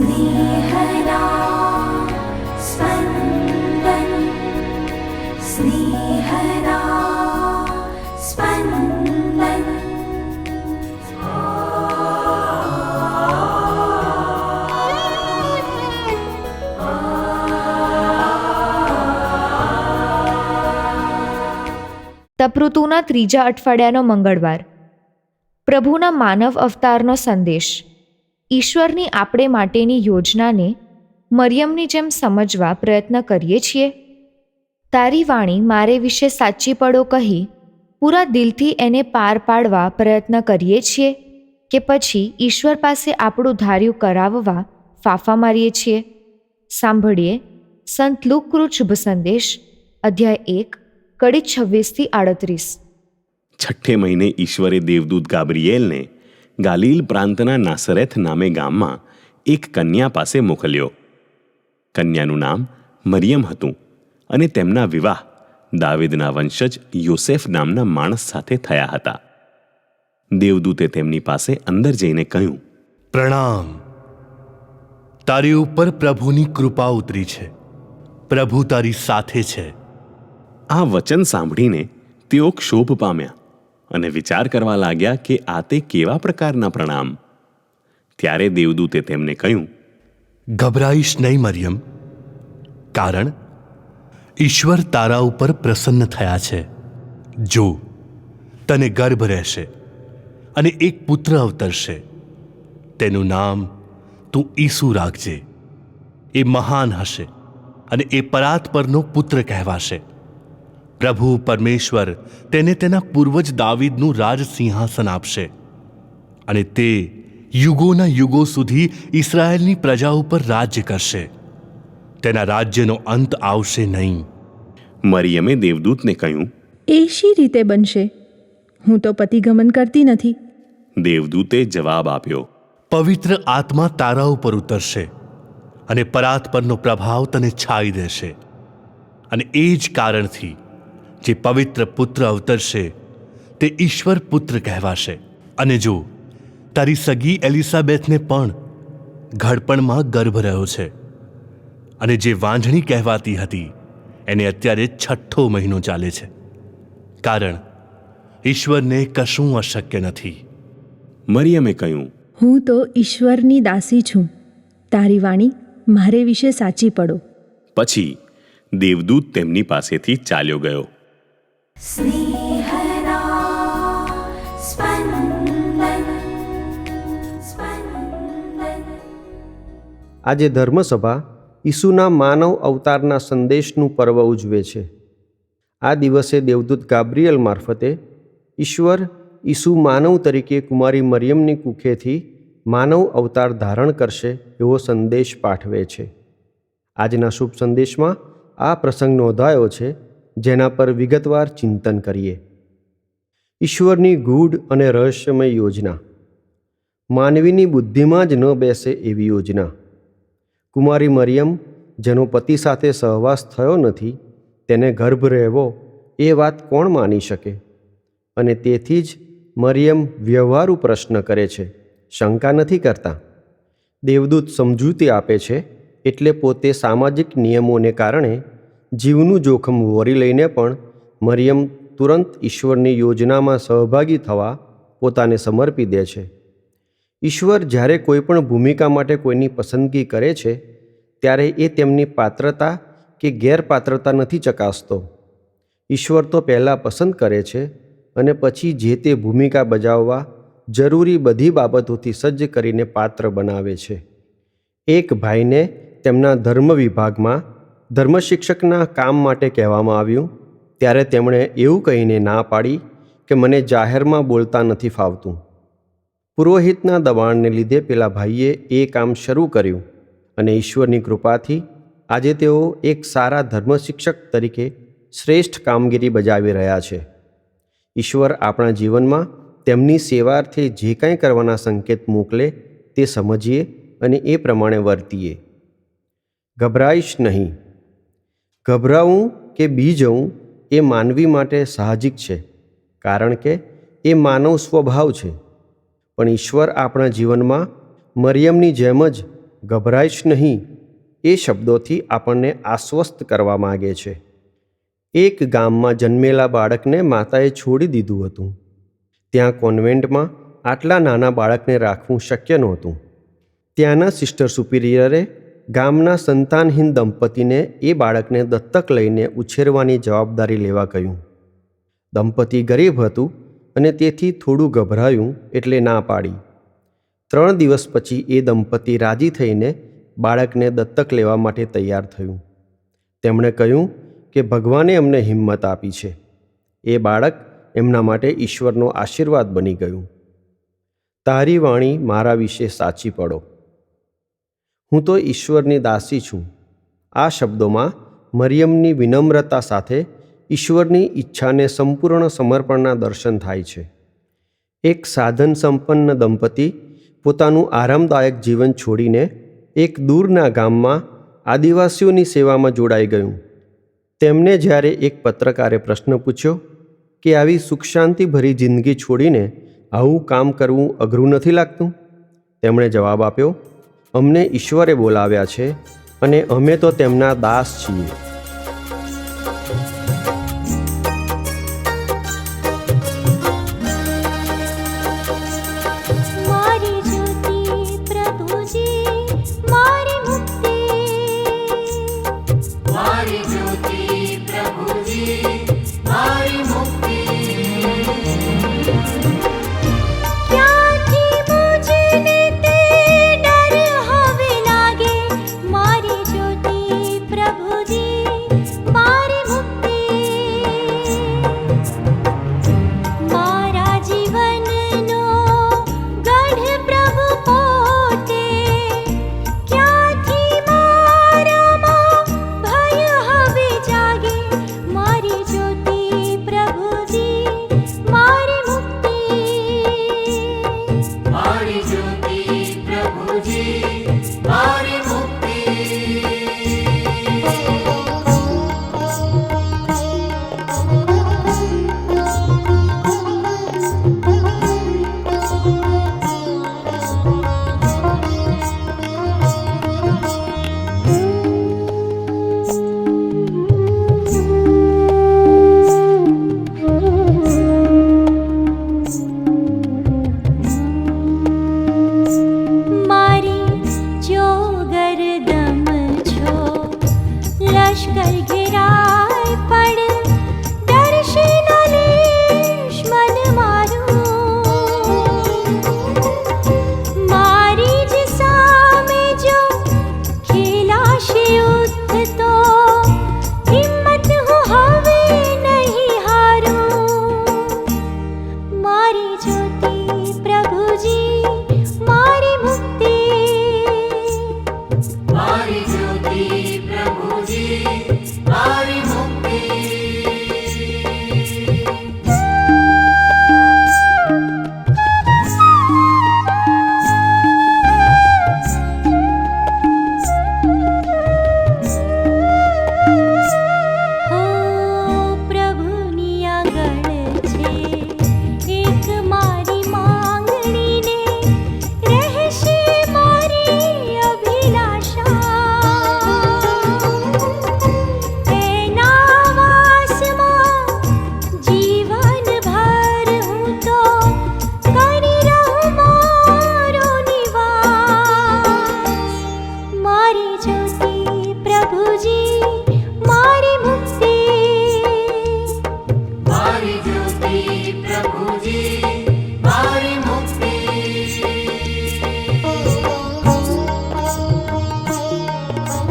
स्नेहदा स्पन्दन् स्नेहदा स्पन्दन् તપઋતુના ત્રીજા અઠવાડિયાનો મંગળવાર પ્રભુના માનવ અવતારનો સંદેશ ઈશ્વરની આપણે માટેની યોજનાને મરિયમની જેમ સમજવા પ્રયત્ન કરીએ છીએ? તારી વાણી મારે વિશે સાચી પડો કહી પૂરા દિલથી એને પાર પાડવા પ્રયત્ન કરીએ છીએ કે પછી ઈશ્વર પાસે આપણું ધાર્યું કરાવવા ફાફા મારીએ છીએ? સાંભળીએ સંત લુકૃ શુભ સંદેશ, અધ્યાય એક, કડી છવ્વીસથી આડત્રીસ. છઠ્ઠે મહિને ઈશ્વરે દેવદૂત ગાબ્રિયેલને ગાલીલ પ્રાંતના નાસરેથ નામે ગામમાં એક કન્યા પાસે મોકલ્યો. કન્યાનું નામ મરિયમ હતું અને તેમના વિવાહ દાવેદના વંશજ યોસેફ નામના માણસ સાથે થયા હતા. દેવદૂતે તેમની પાસે અંદર જઈને કહ્યું પ્રણામ. તારી ઉપર પ્રભુની કૃપા ઉતરી છે. પ્રભુ તારી સાથે છે. આ વચન સાંભળીને તેઓ ક્ષોભ પામ્યા. અને વિચાર કરવા લાગ્યા કે આ તે કેવા પ્રકારના પ્રણામ. ત્યારે દેવદૂતે તેમને કહ્યું, ગભરાઈશ નહીં મરિયમ, કારણ ઈશ્વર તારા ઉપર પ્રસન્ન થયા છે. જો તને ગર્ભ રહેશે અને એક પુત્ર અવતરશે, તેનું નામ તું ઈસુ રાખજે. એ મહાન હશે અને એ પરાત પરનો પુત્ર કહેવાશે. પ્રભુ પરમેશ્વર તેને તેના પૂર્વજ દાવીદનું રાજ સિંહાસન આપશે. અને તે યુગોના યુગો સુધી ઇસરાયેલની પ્રજા ઉપર રાજ્ય કરશે. તેના રાજ્યનો અંત આવશે નહીં. મરિયમે દેવદૂતને કહ્યું એ શી રીતે બનશે? હું તો પતિગમન કરતી નથી. દેવદૂતે જવાબ આપ્યો પવિત્ર આત્મા તારા ઉપર ઉતરશે અને પરાત પરનો પ્રભાવ તને છાઈ દેશે. અને એ જ કારણથી જે પવિત્ર પુત્ર અવતરશે તે ઈશ્વર પુત્ર કહેવાશે. અને જો તારી સગી એલિઝાબેથને પણ ઘડપણમાં ગર્ભ રહ્યો છે અને જે વાંઢણી કહેવાતી હતી એને અત્યારે છઠ્ઠો મહિનો ચાલે છે. કારણ ઈશ્વરને કશું અશક્ય નથી. મરિયમે કહ્યું હું તો ઈશ્વરની દાસી છું. તારી વાણી મારે વિશે સાચી પડો. પછી દેવદૂત તેમની પાસેથી ચાલ્યો ગયો. આજે ધર્મસભા ઈસુના માનવ અવતારના સંદેશનું પર્વ ઉજવે છે. આ દિવસે દેવદૂત ગાબ્રિયલ મારફતે ઈશ્વર ઈસુ માનવ તરીકે કુમારી મરિયમની કુખેથી માનવ અવતાર ધારણ કરશે એવો સંદેશ પાઠવે છે. આજના શુભ સંદેશમાં આ પ્રસંગ નોંધાયો છે. જેના પર વિગતવાર ચિંતન કરીએ. ઈશ્વરની ગૂઢ અને રહસ્યમય યોજના. માનવીની બુદ્ધિમાં જ ન બેસે એવી યોજના. કુમારી મરિયમ, જેનો પતિ સાથે સહવાસ થયો નથી, તેને ગર્ભ રહેવો એ વાત કોણ માની શકે? અને તેથી જ મરિયમ વ્યવહારુ પ્રશ્ન કરે છે. શંકા નથી કરતા. દેવદૂત સમજૂતી આપે છે, એટલે પોતે સામાજિક નિયમોને કારણે જીવનું જોખમ વરી લઈને પણ મરિયમ તુરંત ઈશ્વરની યોજનામાં સહભાગી થવા પોતાને સમર્પી દે છે. ઈશ્વર જ્યારે કોઈ પણ ભૂમિકા માટે કોઈની પસંદગી કરે છે, ત્યારે એ તેમની પાત્રતા કે ગેરપાત્રતા નથી ચકાસતો. ઈશ્વર તો પહેલાં પસંદ કરે છે અને પછી જે તે ભૂમિકા બજાવવા જરૂરી બધી બાબતોથી સજ્જ કરીને પાત્ર બનાવે છે. એક ભાઈને તેમના ધર્મ વિભાગમાં ધર્મશિક્ષકના કામ માટે કહેવામાં આવ્યું, ત્યારે તેમણે એવું કહીને ના પાડી કે મને જાહેરમાં બોલતા નથી ફાવતું. પુરોહિતના દબાણને લીધે પેલા ભાઈએ એ કામ શરૂ કર્યું અને ઈશ્વરની કૃપાથી આજે તેઓ એક સારા ધર્મશિક્ષક તરીકે શ્રેષ્ઠ કામગીરી બજાવી રહ્યા છે. ઈશ્વર આપણા જીવનમાં તેમની સેવાર્થે જે કાંઈ કરવાના સંકેત મોકલે તે સમજીએ અને એ પ્રમાણે વર્તીએ. ગભરાઈશ નહીં. ગભરાવું કે બી જવું એ માનવી માટે સાહજિક છે, કારણ કે એ માનવ સ્વભાવ છે. પણ ઈશ્વર આપણા જીવનમાં મરિયમની જેમ જ ગભરાઈશ નહીં એ શબ્દોથી આપણને આશ્વસ્ત કરવા માગે છે. એક ગામમાં જન્મેલા બાળકને માતાએ છોડી દીધું હતું. ત્યાં કોન્વેન્ટમાં આટલા નાના બાળકને રાખવું શક્ય નહોતું. ત્યાંના સિસ્ટર સુપિરિયરે ગામના સંતાનહીન દંપતીને એ બાળકને દત્તક લઈને ઉછેરવાની જવાબદારી લેવા કહ્યું. દંપતી ગરીબ હતું અને તેથી થોડું ગભરાયું એટલે ના પાડી. ત્રણ દિવસ પછી એ દંપતી રાજી થઈને બાળકને દત્તક લેવા માટે તૈયાર થયું. તેમણે કહ્યું કે ભગવાને અમને હિંમત આપી છે. એ બાળક એમના માટે ઈશ્વરનો આશીર્વાદ બની ગયું. તારી વાણી મારા વિશે સાચી પડો. હું તો ઈશ્વરની દાસી છું. આ શબ્દોમાં મરિયમની વિનમ્રતા સાથે ઈશ્વરની ઈચ્છાને સંપૂર્ણ સમર્પણના દર્શન થાય છે. એક સાધન સંપન્ન દંપતી પોતાનું આરામદાયક જીવન છોડીને એક દૂરના ગામમાં આદિવાસીઓની સેવામાં જોડાઈ ગયું. તેમને જ્યારે એક પત્રકારે પ્રશ્ન પૂછ્યો કે આવી સુખ શાંતિભરી જિંદગી છોડીને આવું કામ કરવું અઘરું નથી લાગતું? તેમણે જવાબ આપ્યો અમને ઈશ્વરે બોલાવ્યા છે અને અમે તો તેમના દાસ છીએ.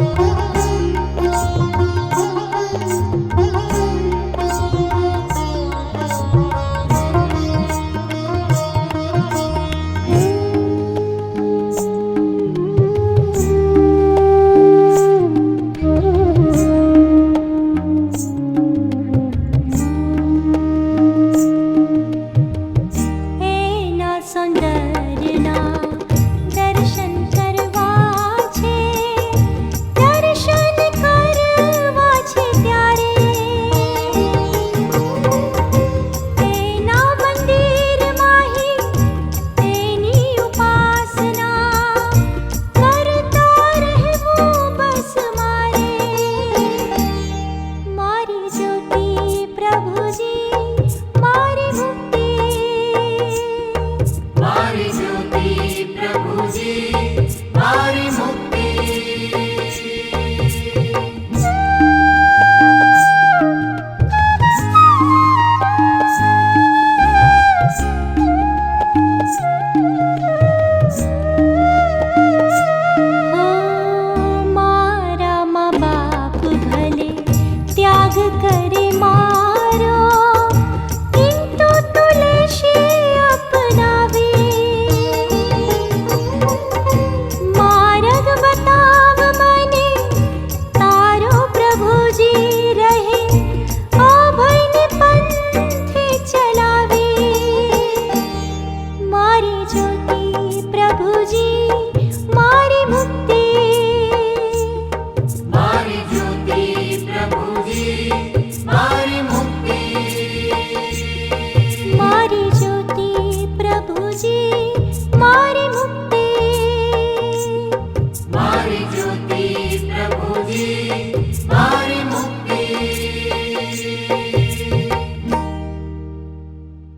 thank you